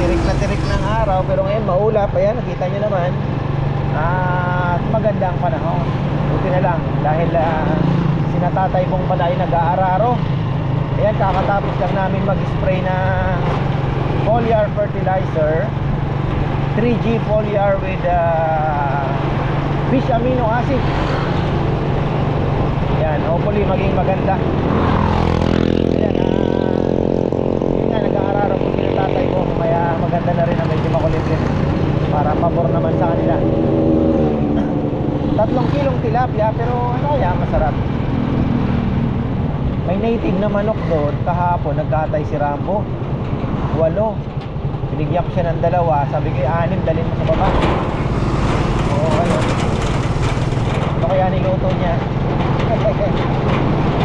tirik na tirik ng araw pero ngayon maulap ayan nakita nyo naman. At maganda ang panahon. Buti na lang dahil ah, uh, sinatatay kong pala ay nag-aararo. Ayan kakatapos lang namin mag spray na foliar fertilizer 3G foliar with uh, fish amino acid. Yan hopefully maging maganda. maganda na rin na medyo makulit-lit para pabor naman sa kanila. Tatlong kilong tilapia pero ano kaya masarap. May native na manok doon. Kahapon nagkatay si Rambo. Walo. Binigyan ko siya ng dalawa. Sabi ko anim dalhin mo sa baba. Oo ayun. Ano kaya niluto niya?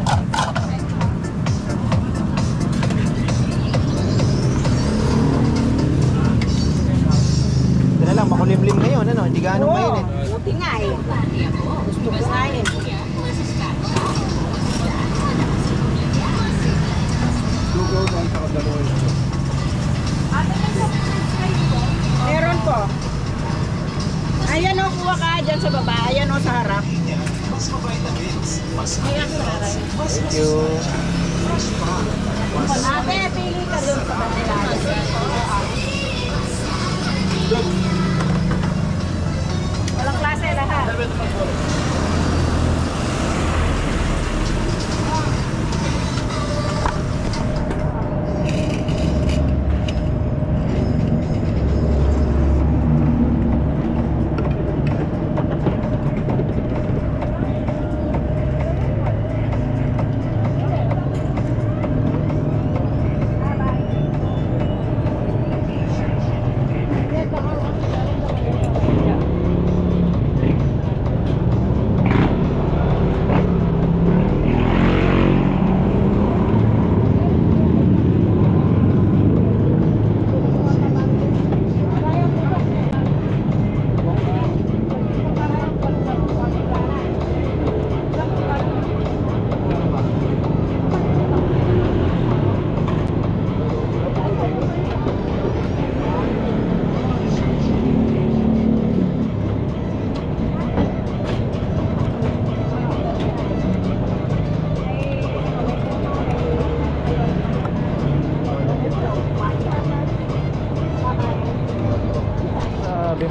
quepa.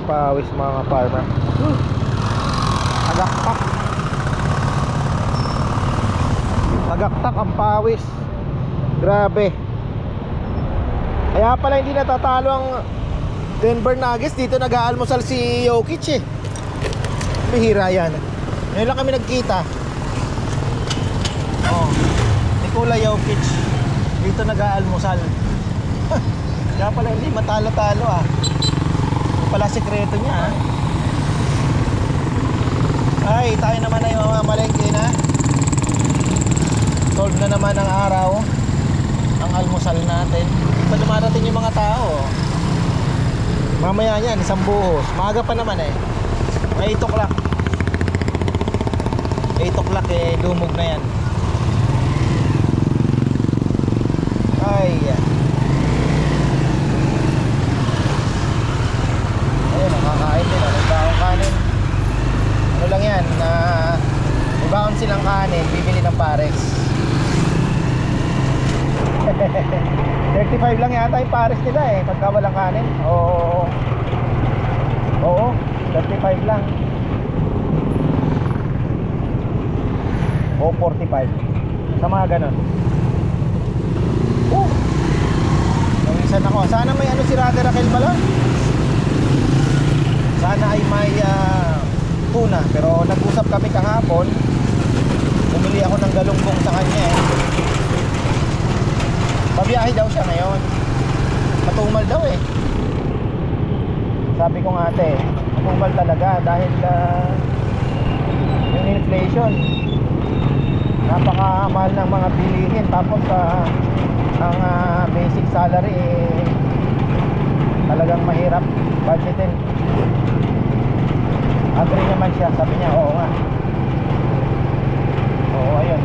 Pawis mga farmer. Hmm. Tagaktak. Tagaktak ang pawis. Grabe. Kaya pala hindi natatalo ang Denver Nuggets. Dito nag-aalmusal si Jokic eh. Bihira yan. Ngayon lang kami nagkita. Oh. Nikola Jokic. Dito nag-aalmusal. Kaya pala hindi matalo-talo ah. Pala sikreto niya. Ay, tayo naman ay mamamalengke na. Solve na naman ang araw. Ang almusal natin. Pa dumarating yung mga tao. Mamaya yan, isang buhos. Maaga pa naman eh. May 8 o'clock. 8 o'clock eh, dumog na yan. Ay, yan. Ayun, nakakain din. Ano baong kanin? Ano lang yan, na may baon silang kanin, bibili ng pares. 35 lang yata yung pares nila eh, pagka walang kanin. Oo. Oo, 35 lang. O 45. Sa mga ganun. Oh. Nawisan ako. Sana may ano si Rade Raquel Balon. Sana ay may ah, tuna. Pero nag-usap kami kahapon. Bumili ako ng galunggong sa kanya eh. Pabiyahe daw siya ngayon. Matumal daw eh. Sabi ko nga ate, matumal talaga dahil ah, yung inflation. Napakamahal ng mga bilihin tapos ah, ang ah, basic salary eh, talagang mahirap budgetin. Agree naman siya, sabi niya, oo nga. Oo, ayun.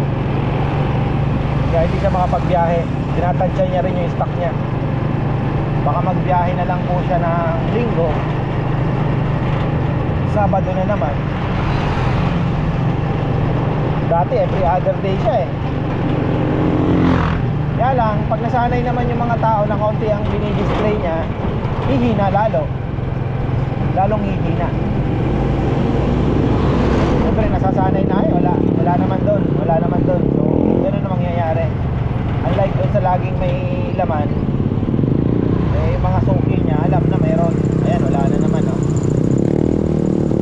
Kaya hindi siya makapagbiyahe. Tinatansya niya rin yung stock niya. Baka magbiyahe na lang po siya ng linggo. Sabado na naman. Dati every other day siya eh. Kaya lang, pag nasanay naman yung mga tao na kaunti ang dinidisplay niya, hihina lalo. Lalong hihina. Siyempre, nasasanay na eh. Wala, wala naman doon. Wala naman doon. So, ganun ang mangyayari. Unlike doon sa laging may laman, suki niya, alam na meron. Ayan, wala na naman, oh.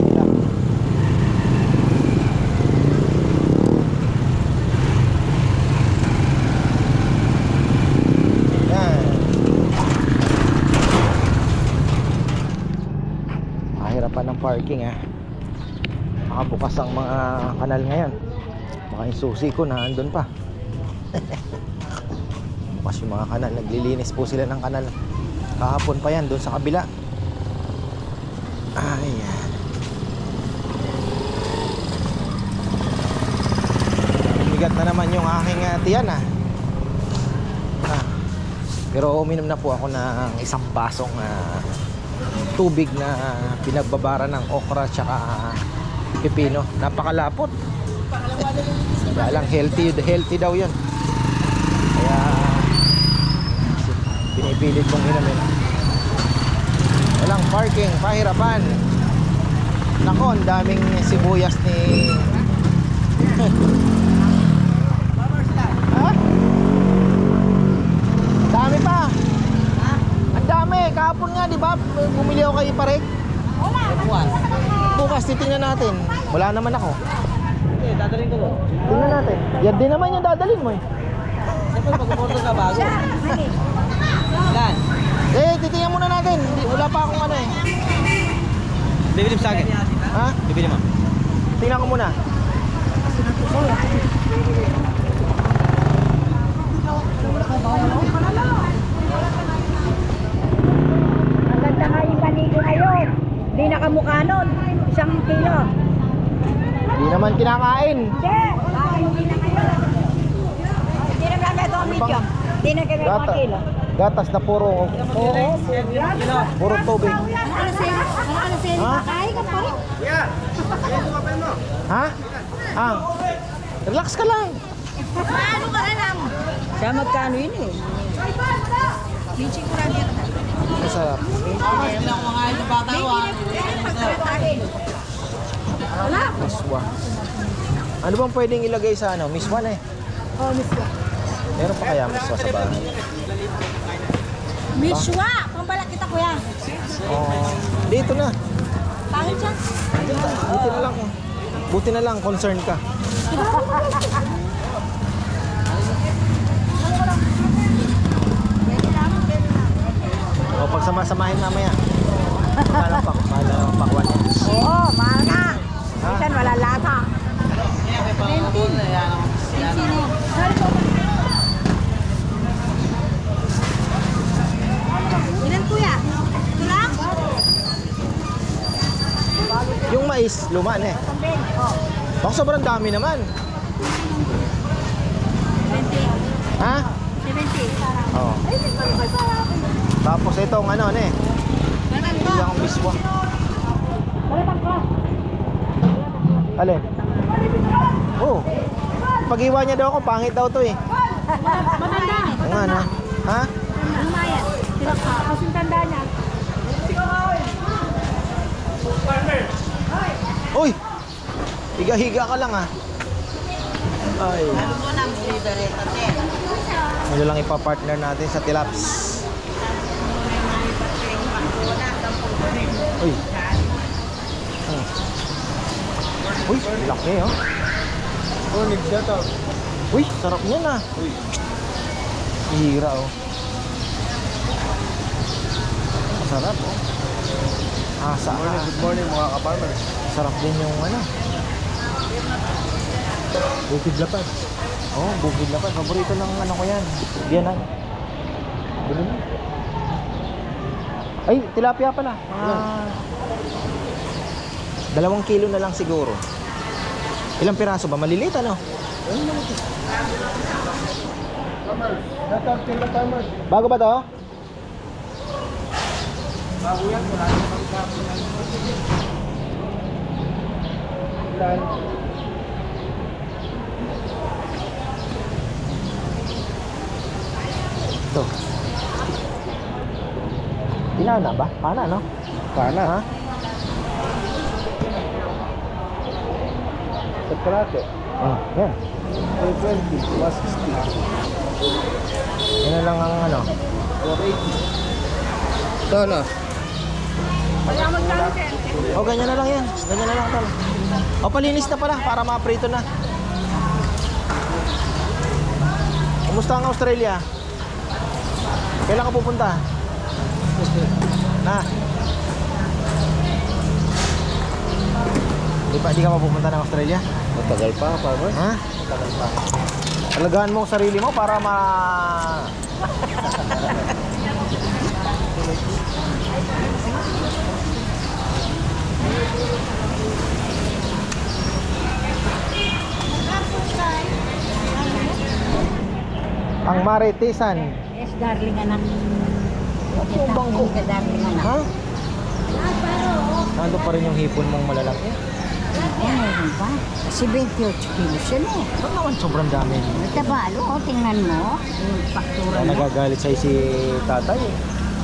Wala. Yan. Mahirapan ng parking, ah. Makabukas ang mga kanal ngayon. Baka yung susi ko na andun pa. Bukas yung mga kanal. Naglilinis po sila ng kanal. Kahapon pa yan, doon sa kabila. Ayan. Bigat na naman yung aking uh, tiyan ah. ah. Pero uminom na po ako ng isang basong ah, tubig na pinagbabara ng okra tsaka ah, pipino. Napakalapot. Kaya lang healthy, healthy daw yun. Kaya pinipilit kong inumin. Walang parking, pahirapan. Nako, ang daming sibuyas ni... ha? Dami pa. Ang dami. Kahapon nga, di ba? Bumili ako kay Parek. Bukas. Bukas, titingnan natin. Wala naman ako. Eh, dadalhin ko mo. Tingnan natin. Yan din naman yung dadalhin mo eh. Siyempre, pag-order ka bago. Eh, titingnan muna natin. Hindi, wala pa akong ano eh. bibili mo sa akin. Ha? Bibili mo. Tingnan ko muna. Ang ganda nga yung panito ngayon. Hindi nakamukha nun. Isang kilo. Hindi naman kinakain. Hindi. Bakit hindi na ngayon? Hindi na kami ito ang medium. Hindi na kami mga Gata, kilo. Gatas na puro Oo. puro tubig. Ha? Ha? Ah. Relax ka lang. Ano ka na lang? Siya magkano yun eh? Bichi ko lang yan. Masarap. Hindi na kumakain ng bata ko ah. Wala. Miswa. Ano bang pwedeng ilagay sa ano? Miswa na eh. Oh, miswa. Meron pa kaya miswa sa bahay? Miswa! Pambalak kita, kuya. Oh, dito na. Pangit siya. Buti na lang. Buti na lang, concern ka. O, pag samasamahin mamaya. Mahal ang pak, mahal ang pakwan niya. Oo, mahal. Ha? Minsan wala lasa. May pangabon na yan. Sino? Ilan kuya? Ito lang? Yung mais, luma na eh. Oh, Baka sobrang dami naman. 20. Ha? 70. Oo. Tapos itong ano, ano eh. Akong miswa. Alin? Oo. Pag-iwan niya daw ako, pangit daw to eh. Matanda. Nga na. Ha? Lumayan. Sila ka. Kasing tanda niya. Uy! Higa-higa ka lang ah. Ay. Ano mo nang sidareta, te? Ano lang ipapartner natin sa tilaps. Uy. Hmm. Uy, laki oh. Oh, to. Uy, sarap niyan ah. Uy. Hihira oh. Sarap oh. Asa Morning, ah. good morning mga ka-farmers. Sarap din yung ano. Bukid lapad. Oh, bukid lapad. Paborito ng ano ko yan. Biyanan. Bili na. Ay, tilapia pala. Mga... Dalawang kilo na lang siguro. Ilang piraso ba? Maliliit ano? Bago ba to? Bago yan, wala yan. Ilan? Ito. Inana ba? Pana, no? Pana. Ha? Sa kalate. Oh, yan. 320, 160, Yan na lang ang ano. 480. Ito na. O, ganyan na lang yan. Ganyan na lang tol. O, palinis na pala para ma-prito na. Kumusta ang Australia? Kailan ka pupunta? Na? Di pa, di ka mapupunta ng Australia? Matagal pa, farmers. Ha? Matagal pa. Alagaan mo ang sarili mo para ma... ang maritisan. Yes, darling anak. Ano yung bangko? Ka, darling anak. Ha? Nandun pa rin yung hipon mong malalaki. Oh, pa. Kasi 28 kilos yan eh. Ba't naman sobrang dami? Natabalo, oh, tingnan mo. Yung faktura mo. nagagalit sa'yo si tatay. eh.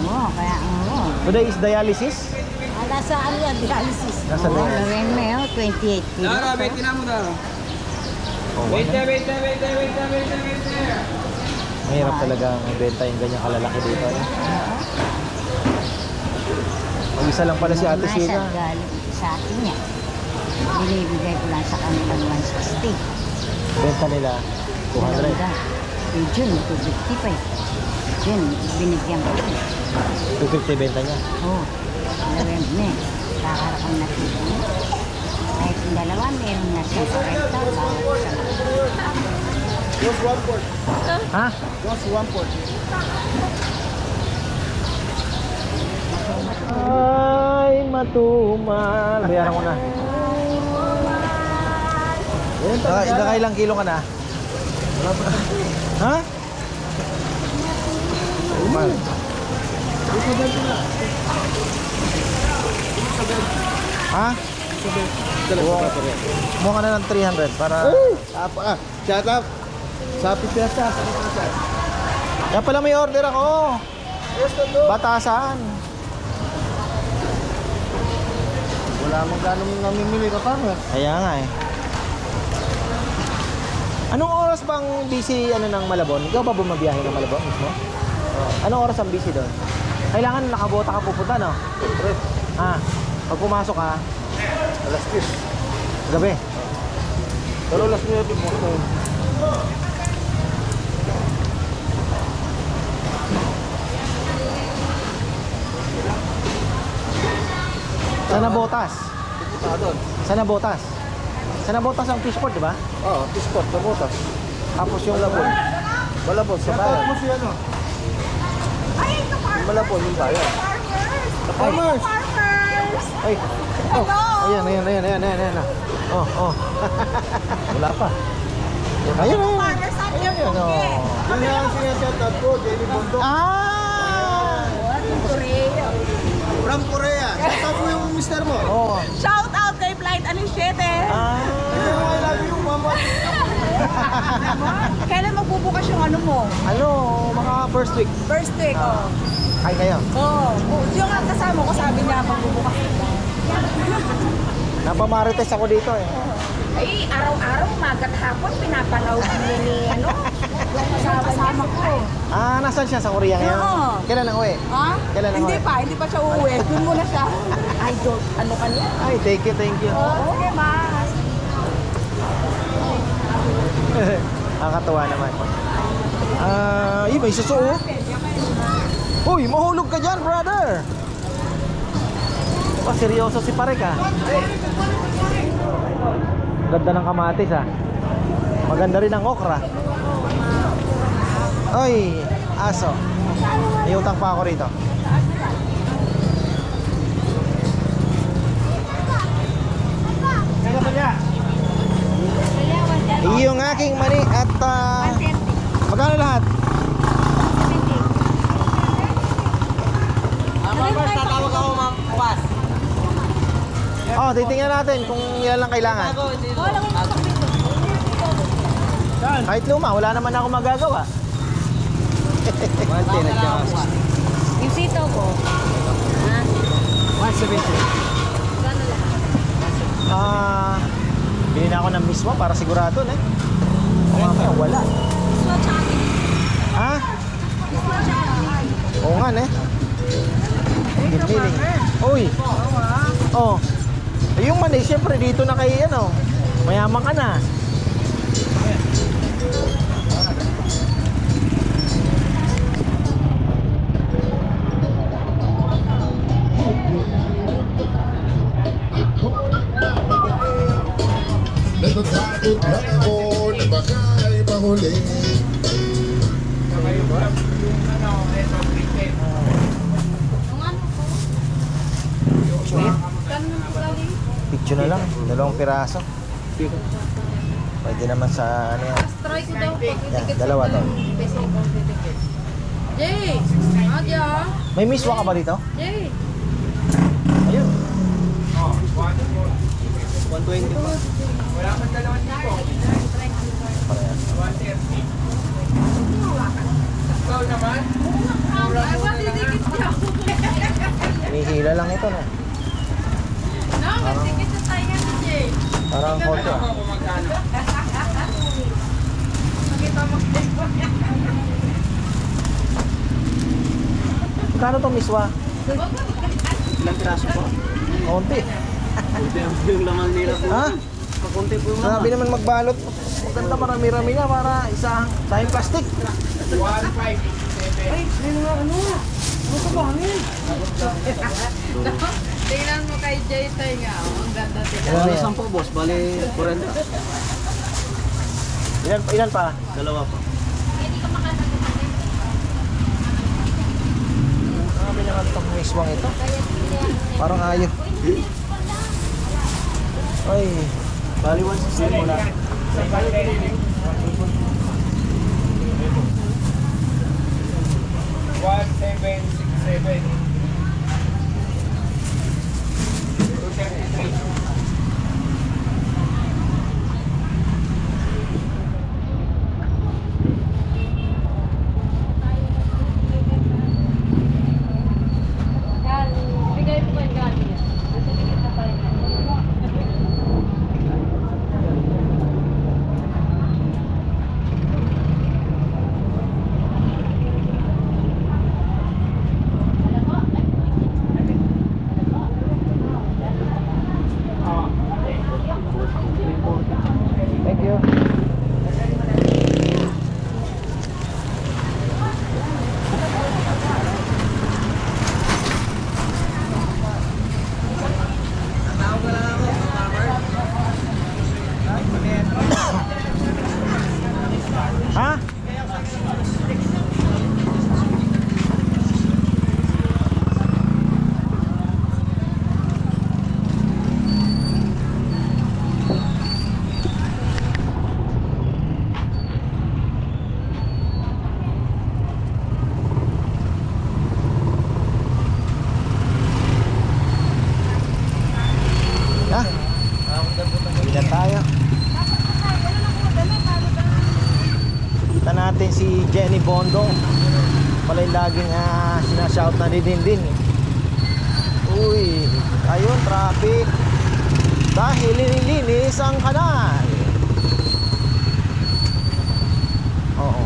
Oo, kaya oo. Today is dialysis? Ah, nasa ano yan, dialysis. Nasa Oo, dialysis. mo yun, 28 kilos. Lara, wait na mo na. Oh, Wait wala. na, wait na, wait na, wait na, wait na, wait na. Mahirap talaga ang ibenta yung ganyang kalalaki dito. Eh. Mag-isa lang pala si Ate Sina. galing sa akin yan. Binibigay ko lang sa kanilang 160. Benta nila 200. Eh, Jun, 250 pa eh. Jun, binigyan ko yun. 250 benta niya. Oo. Oh, lawin mo eh. Kakarap ang nakita mo. Kahit yung dalawa, meron na siya sa rekta. Bawat sa Just one port. Ha? Just one port. Ay, matumal. Bayaran ko na. Naka, nakailang kilo ka na? Ha? Tumal. Ha? Kumuha ka na ng 300 para... Ah, shut up. Sapi piyasa. Kaya pala may order ako. Batasan. Wala mong ganong namimili ka farmer. Kaya nga eh. Anong oras bang busy ano ng Malabon? Ikaw ba bumabiyahe ng Malabon mismo? Anong oras ang busy doon? Kailangan nakabota ka pupunta, no? Siyempre, Ah, pag pumasok ka, alas 10. gabi. Pero alas 9 mo Sana botas. Doon. Sana botas. Sana botas ang fishport, di ba? Oo, pispot, kabutas. Tapos yung labon. Malabot sa bayan. mo si ano? Ay, ito farmers! Malabot yung bayan. Farmers! Farmers! Farmers! Ay. Oh, ayan, ayan, ayan, ayan, ayan, ayan. Oh, oh. Wala pa. Ayun, ayun. Farmers at yung Ayun, oh. Yun nga ang sinasyatat ko, Jenny Bundok. Ah! From Korea. Yung mister mo. Oh. Shout out kay Flight Anishete. Ah. Hindi mo I love you, mama. Kailan magbubukas yung ano mo? Ano, mga first week. First week, oh. Ay kayo. Oo. Oh. Yung nga kasama ko sabi niya magbubukas. Napamarites ako dito eh. Ay, araw-araw, magat hapon, pinapanaw niya ni ano, yung kasama ko. Ah, nasan siya sa Korea ngayon? Oo. Kailan ang uwi? Ha? Kailan ang Hindi uwi? pa, hindi pa siya uuwi. Doon muna siya. Diyos, ano ka niya? Ay, thank you, thank you. Oo, okay, mas. Nakakatuwa naman. Ah, uh, may susuo. Uy, mahulog ka dyan, brother. Oh, seryoso si pare ka. Ganda ng kamatis ah. Maganda rin ang okra. Oy, aso. May utang pa ako rito. Yung aking mani at ah, magkano lahat? Ah, Farmers, tatawag ako, ma'am. Bukas. Oh, titingnan natin kung ilan lang kailangan. Kahit luma, wala naman ako magagawa. Bawal na lang ako. Yung sito ko. Ha? 170. Ah, bili na ako ng mismo para sigurado na. O nga kaya, wala. Ha? Oo nga, ne? Giniling. Uy! Oh. Eh, Yung mani, siyempre dito na kay ano, mayaman ka na. Natatakot na ako na baka ay mahuli Picture na lang, dalawang piraso. Pwede naman sa ano yan. Try ko daw pag Yan, dalawa to. Jay! Adya! May miswa ka ba dito? Jay! Ayun. Ay, ba't didikit niya? Hinihila lang ito no. No, may dikit sa tayo ni Jay. Parang kotse ah. Makita mo Magkano to miswa? Ilang piraso po? Konti. Yung laman nila po. Ha? Pakunti po yung Sabi naman magbalot. Maganda marami-rami na para isa sayang plastic. Tingnan mo kay Jay tayo nga. oh. Ang ganda tingnan. Ano Bali yan? sampo, boss. Bali 40. Ilan, ilan pa? Dalawa po. Sabi naman itong miswang ito. Parang ayos. Ay. Bali 160 mo ni Dindin eh. Uy, ayun, traffic. Dahil linilinis ang kanal. Oo.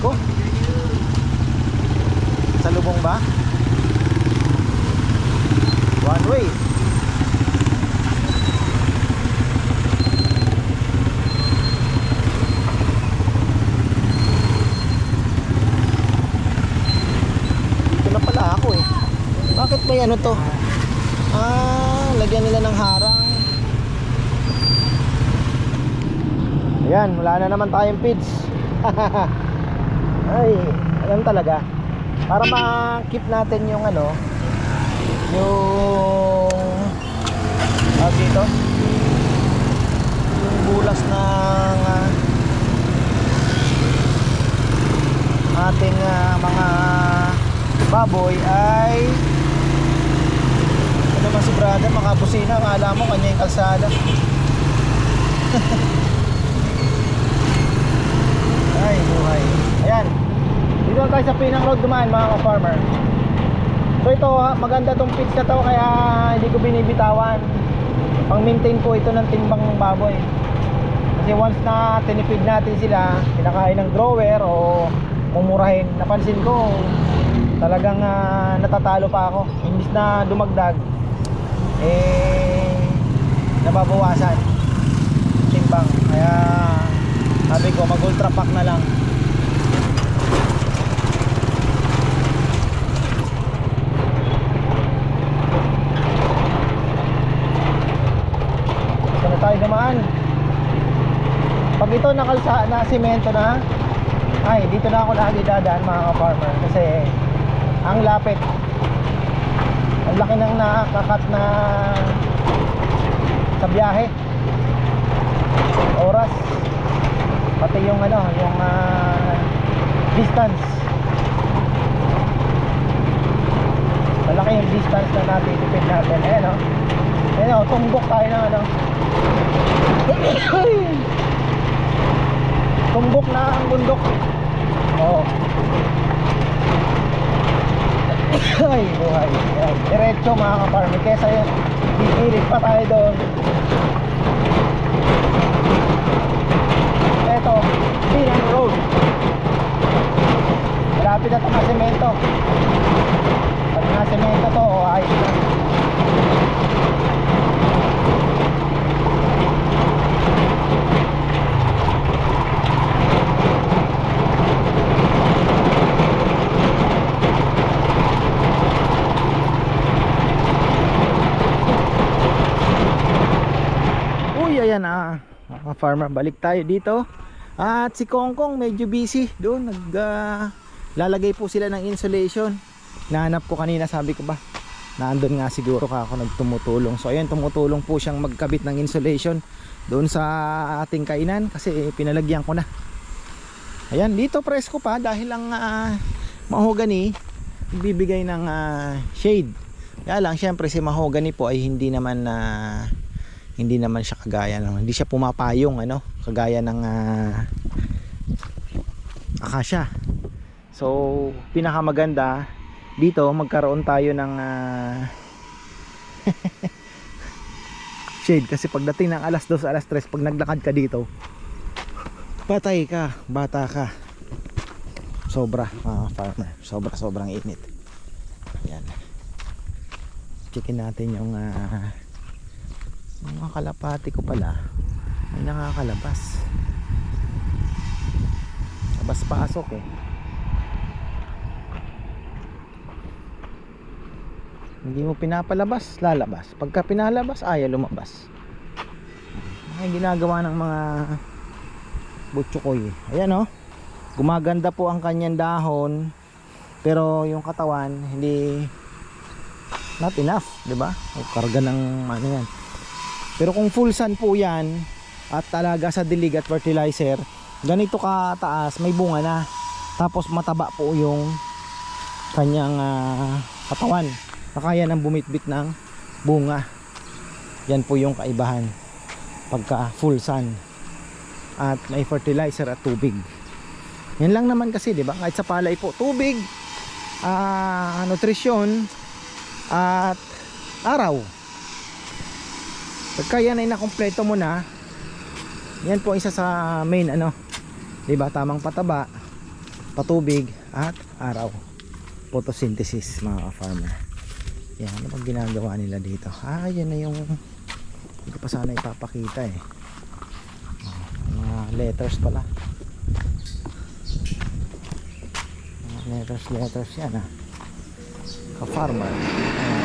Ko? Sa lubong ba? One way. Dito na pala ako eh. Bakit may ano to? Ah, lagyan nila ng harang. Ayan, wala na naman tayong feeds. Ay, alam talaga. Para ma-keep natin yung ano, yung tawag dito yung bulas ng ah, ating ah, mga baboy ay naman si brother makabusina akala mo kanya yung kalsada. Ay buhay. Ayan. Dito tayo sa Pinang Road dumaan mga ka-farmer. So ito, maganda tong pitch na to kaya hindi ko binibitawan. Pang-maintain ko ito ng timbang ng baboy. Kasi once na tinipid natin sila, kinakain ng grower o mumurahin, napansin ko talagang ah, natatalo pa ako. Imbis na dumagdag, eh nababawasan timbang. Kaya sabi ko mag ultra pack na lang. Dito na tayo naman. Pag ito nakalsa na simento na, ay dito na ako lagi dadaan mga ka-farmer kasi ang lapit. Ang laki ng nakakat na sa biyahe. Oras. Pati yung ano, yung ah, distance. Malaki yung distance na natitipid natin. Ayan o. Ayan o, tumbok tayo ng ano. Tumbok na ang bundok. Oo. Ay, buhay. Ayan, diretso mga ka-farmer. Kesa yun, iirit pa tayo doon. Eto, Binan Road. Malapit na ito na semento. Pag na semento to, oh, ayos na. Uy, ayan ah. Mga farmer, balik tayo dito. At si Kongkong medyo busy doon. Nag ah, lalagay po sila ng insulation. Nahanap ko kanina, sabi ko ba. Naandun nga siguro ka ako nagtumutulong. So ayan, tumutulong po siyang magkabit ng insulation doon sa ating kainan kasi pinalagyan ko na. Ayan, dito presko pa dahil ang ah, mahogany bibigay ng ah, shade. Kaya lang, syempre si mahogany po ay hindi naman na hindi naman siya kagaya ng hindi siya pumapayong ano kagaya ng ah, akasya so pinakamaganda dito magkaroon tayo ng ah, shade. Kasi pagdating ng alas 2 alas 3 pag naglakad ka dito patay ka bata ka. Sobra mga farmer. Sobra sobrang init. Yan. Checkin natin yung yung mga kalapati ko pala ay nakakalabas. Labas pasok eh. Hindi mo pinapalabas lalabas. Pagka pinalabas ayaw lumabas. Ay ginagawa ng mga butsukoy ayan oh. Gumaganda po ang kanyang dahon pero yung katawan hindi not enough di ba? O karga ng ano yan pero kung full sun po yan at talaga sa dilig at fertilizer, ganito kataas, may bunga na. Tapos mataba po yung kanyang ah, katawan. Na kaya nang bumitbit ng bunga. Yan po yung kaibahan pagka full sun. at may fertilizer at tubig. Yan lang naman kasi, di ba? Kahit sa palay po, tubig, ah, nutrisyon, at araw. Pagka yan ay nakompleto mo na, yan po isa sa main ano, di ba? Tamang pataba, patubig, at araw. Photosynthesis mga farmer. Yan, ano bang ginagawa nila dito? Ah, yan na yung hindi pa sana ipapakita eh. Oh, mga letters pala. Mga letters, letters yan ah. Ka-farmer. Ayan.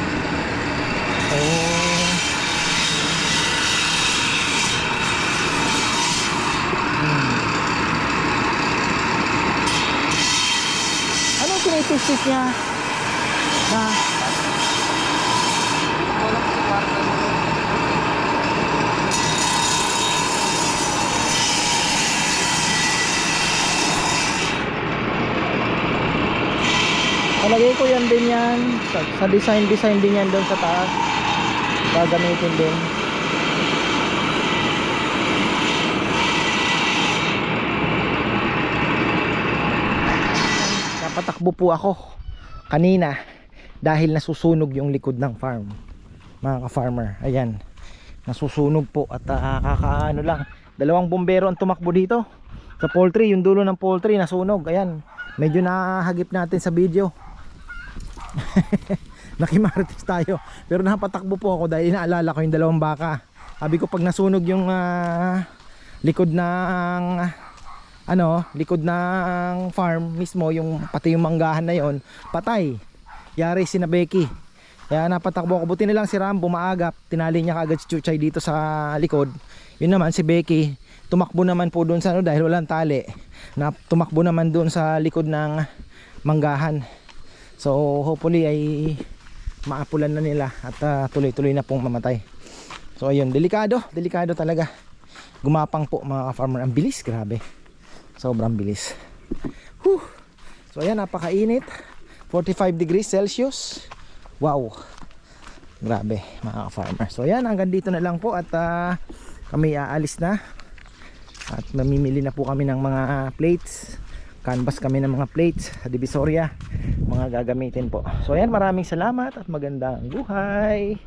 So, tinitistis niya? Na, Palagay ko yan din yan. Sa design design din yan doon sa taas. Gagamitin din napatakbo po ako kanina dahil nasusunog yung likod ng farm. Mga ka-farmer ayan. Nasusunog po at uh, kakaano lang. Dalawang bombero ang tumakbo dito. Sa poultry yung dulo ng poultry nasunog. Ayan. Medyo nahagip natin sa video. Nakimartis tayo. Pero napatakbo po ako dahil naalala ko yung dalawang baka. Sabi ko pag nasunog yung ah, likod ng ano likod ng farm mismo yung pati yung manggahan na yon patay. Yari si na Becky. Kaya napatakbo ako. Buti na lang si Ram bumaagap. Tinali niya kagad si Chuchay dito sa likod. Yun naman si Becky tumakbo naman po doon sa ano dahil walang tali. Na tumakbo naman doon sa likod ng manggahan. So hopefully ay maapulan na nila at ah, tuloy-tuloy na pong mamatay. So ayun, delikado, delikado talaga. Gumapang po mga farmer, ang bilis, grabe. Sobrang bilis. Whew. So ayan, napakainit. 45 degrees Celsius. Wow. Grabe mga farmer. So ayan, hanggang dito na lang po at ah, kami aalis na. At mamimili na po kami ng mga plates canvas kami ng mga plates sa Divisoria mga gagamitin po so ayan maraming salamat at magandang buhay